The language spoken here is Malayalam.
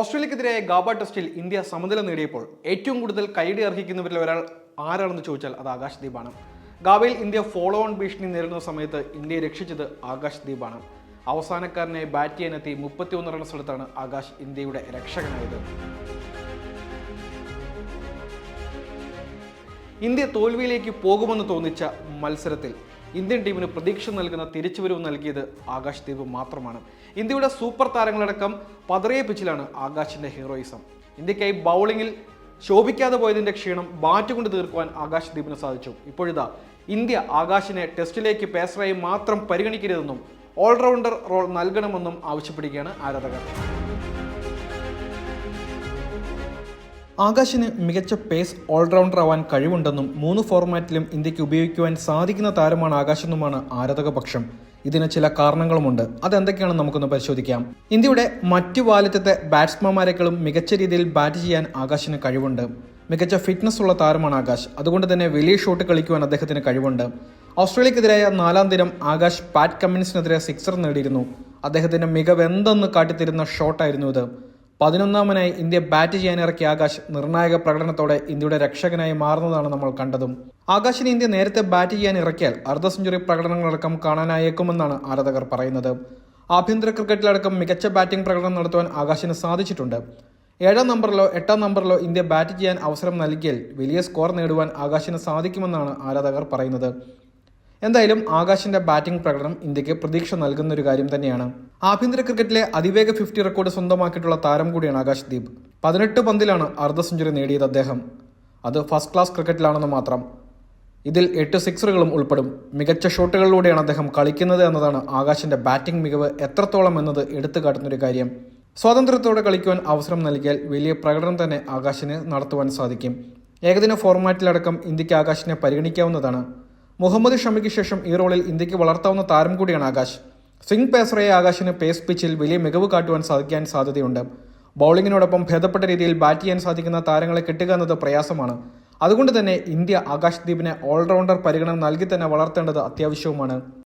ഓസ്ട്രേലിയക്കെതിരായ ഗാബ ടെസ്റ്റിൽ ഇന്ത്യ സമനില നേടിയപ്പോൾ ഏറ്റവും കൂടുതൽ കൈയടി അർഹിക്കുന്നവരിൽ ഒരാൾ ആരാണെന്ന് ചോദിച്ചാൽ അത് ആകാശ് ദീപാണ്. ഗാബയിൽ ഇന്ത്യ ഫോളോ ഓൺ ഭീഷണി നേരിടുന്ന സമയത്ത് ഇന്ത്യയെ രക്ഷിച്ചത് ആകാശ് ദീപാണ്. അവസാനക്കാരനെ ബാറ്റ് ചെയ്യാനെത്തി മുപ്പത്തിയൊന്ന് റൺസ് എടുത്താണ് ആകാശ് ഇന്ത്യയുടെ രക്ഷകനായത്. ഇന്ത്യ തോൽവിയിലേക്ക് പോകുമെന്ന് തോന്നിച്ച മത്സരത്തിൽ ഇന്ത്യൻ ടീമിന് പ്രതീക്ഷ നൽകുന്ന തിരിച്ചുവരവ് നൽകിയത് ആകാശ് ദീപ് മാത്രമാണ്. ഇന്ത്യയുടെ സൂപ്പർ താരങ്ങളടക്കം പതറിയ പിച്ചിലാണ് ആകാശിന്റെ ഹീറോയിസം. ഇന്ത്യക്കായി ബൗളിങ്ങിൽ ശോഭിക്കാതെ പോയതിന്റെ ക്ഷീണം ബാറ്റ് കൊണ്ട് തീർക്കുവാൻ ആകാശ് ദീപിന് സാധിച്ചു. ഇപ്പോഴിതാ ഇന്ത്യ ആകാശിനെ ടെസ്റ്റിലേക്ക് പേസറായി മാത്രം പരിഗണിക്കരുതെന്നും ഓൾറൗണ്ടർ റോൾ നൽകണമെന്നും ആവശ്യപ്പെടുകയാണ് ആരാധകർ. ആകാശിന് മികച്ച പേസ് ഓൾറൗണ്ടർ ആവാൻ കഴിവുണ്ടെന്നും മൂന്ന് ഫോർമാറ്റിലും ഇന്ത്യയ്ക്ക് ഉപയോഗിക്കുവാൻ സാധിക്കുന്ന താരമാണ് ആകാശ് എന്നുമാണ് ആരാധകപക്ഷം. ഇതിന് ചില കാരണങ്ങളുമുണ്ട്. അതെന്തൊക്കെയാണെന്ന് നമുക്കൊന്ന് പരിശോധിക്കാം. ഇന്ത്യയുടെ മറ്റു വാലറ്റത്തെ ബാറ്റ്സ്മാൻമാരെക്കാളും മികച്ച രീതിയിൽ ബാറ്റ് ചെയ്യാൻ ആകാശിന് കഴിവുണ്ട്. മികച്ച ഫിറ്റ്നസ് ഉള്ള താരമാണ് ആകാശ്. അതുകൊണ്ട് തന്നെ വലിയ ഷോട്ട് കളിക്കുവാൻ അദ്ദേഹത്തിന് കഴിവുണ്ട്. ഓസ്ട്രേലിയക്കെതിരായ നാലാം ദിനം ആകാശ് പാറ്റ് കമ്മിൻസിനെതിരെ സിക്സർ നേടിയിരുന്നു. അദ്ദേഹത്തിന്റെ മികവെന്തെന്ന് കാട്ടിത്തരുന്ന ഷോട്ടായിരുന്നു ഇത്. പതിനൊന്നാമനായി ഇന്ത്യ ബാറ്റ് ചെയ്യാനിറക്കിയ ആകാശ് നിർണായക പ്രകടനത്തോടെ ഇന്ത്യയുടെ രക്ഷകനായി മാറുന്നതാണ് നമ്മൾ കണ്ടതും. ആകാശിനെ ഇന്ത്യ നേരത്തെ ബാറ്റ് ചെയ്യാൻ ഇറക്കിയാൽ അർദ്ധ സെഞ്ചുറി പ്രകടനങ്ങളടക്കം കാണാനായേക്കുമെന്നാണ് ആരാധകർ പറയുന്നത്. ആഭ്യന്തര ക്രിക്കറ്റിലടക്കം മികച്ച ബാറ്റിംഗ് പ്രകടനം നടത്തുവാൻ ആകാശിന് സാധിച്ചിട്ടുണ്ട്. ഏഴാം നമ്പറിലോ എട്ടാം നമ്പറിലോ ഇന്ത്യ ബാറ്റ് ചെയ്യാൻ അവസരം നൽകിയാൽ വലിയ സ്കോർ നേടുവാൻ ആകാശിന് സാധിക്കുമെന്നാണ് ആരാധകർ പറയുന്നത്. എന്തായാലും ആകാശിന്റെ ബാറ്റിംഗ് പ്രകടനം ഇന്ത്യയ്ക്ക് പ്രതീക്ഷ നൽകുന്ന ഒരു കാര്യം തന്നെയാണ്. ആഭ്യന്തര ക്രിക്കറ്റിലെ അതിവേഗ ഫിഫ്റ്റി റെക്കോർഡ് സ്വന്തമാക്കിയിട്ടുള്ള താരം കൂടിയാണ് ആകാശ് ദീപ്. പതിനെട്ട് പന്തിലാണ് അർദ്ധ സെഞ്ചുറി നേടിയത് അദ്ദേഹം. അത് ഫസ്റ്റ് ക്ലാസ് ക്രിക്കറ്റിലാണെന്ന് മാത്രം. ഇതിൽ എട്ട് സിക്സറുകളും ഉൾപ്പെടും. മികച്ച ഷോട്ടുകളിലൂടെയാണ് അദ്ദേഹം കളിക്കുന്നത് എന്നതാണ് ആകാശിന്റെ ബാറ്റിംഗ് മികവ് എത്രത്തോളം എന്നത് എടുത്തു കാട്ടുന്നൊരു കാര്യം. സ്വാതന്ത്ര്യത്തോടെ കളിക്കുവാൻ അവസരം നൽകിയാൽ വലിയ പ്രകടനം തന്നെ ആകാശിന് നടത്തുവാൻ സാധിക്കും. ഏകദിന ഫോർമാറ്റിലടക്കം ഇന്ത്യയ്ക്ക് ആകാശിനെ പരിഗണിക്കാവുന്നതാണ്. മുഹമ്മദ് ഷമിക്ക് ശേഷം ഈ റോളിൽ ഇന്ത്യയ്ക്ക് വളർത്താവുന്ന താരം കൂടിയാണ് ആകാശ്. സ്വിംഗ് പേസറായ ആകാശിന് പേസ് പിച്ചിൽ വലിയ മികവ് കാട്ടുവാൻ സാധിക്കാൻ സാധ്യതയുണ്ട്. ബൗളിങ്ങിനോടൊപ്പം ഭേദപ്പെട്ട രീതിയിൽ ബാറ്റ് ചെയ്യാൻ സാധിക്കുന്ന താരങ്ങളെ കിട്ടുക എന്നത് പ്രയാസമാണ്. അതുകൊണ്ട് തന്നെ ഇന്ത്യ ആകാശ് ഓൾറൗണ്ടർ പരിഗണന നൽകി തന്നെ വളർത്തേണ്ടത് അത്യാവശ്യവുമാണ്.